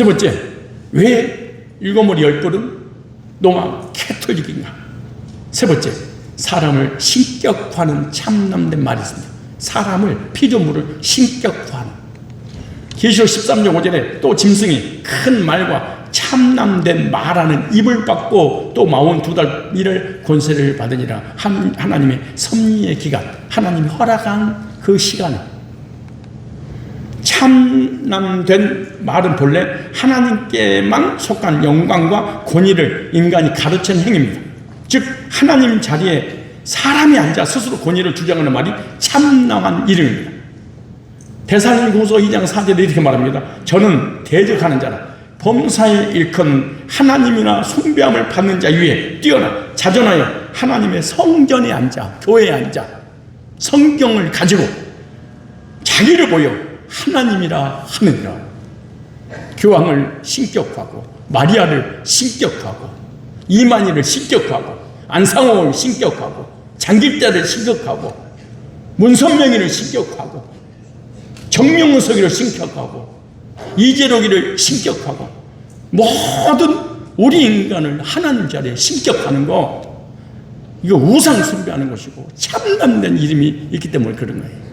세 번째, 왜 일곱 머리 열 걸음 노마 캐톨릭인가? 세 번째, 사람을 신격화하는 참남된 말이 있습니다. 사람을 피조물을 신격화하는. 계시록 13장 5절에 또 짐승이 큰 말과 참남된 말하는 입을 받고 또 마온 두 달 일을 권세를 받으니라 한, 하나님의 섭리의 기간 하나님이 허락한 그 시간 참남된 말은 본래 하나님께만 속한 영광과 권위를 인간이 가르친 행위입니다. 즉 하나님 자리에 사람이 앉아 스스로 권위를 주장하는 말이 참남한 이름입니다. 대사님후서 2장 4절에 이렇게 말합니다. 저는 대적하는 자라 범사에 일컫는 하나님이나 숭배함을 받는 자 위에 뛰어나 자전하여 하나님의 성전에 앉아 교회에 앉아 성경을 가지고 자기를 보여 하나님이라 하느니라. 교황을 신격하고 마리아를 신격하고 이만희를 신격하고 안상호를 신격하고 장길대를 신격하고 문선명이를 신격하고 정명석이를 신격하고 이재록이를 신격하고 모든 우리 인간을 하나님 자리에 신격하는 거 이거 우상 숭배하는 것이고 참남된 이름이 있기 때문에 그런 거예요.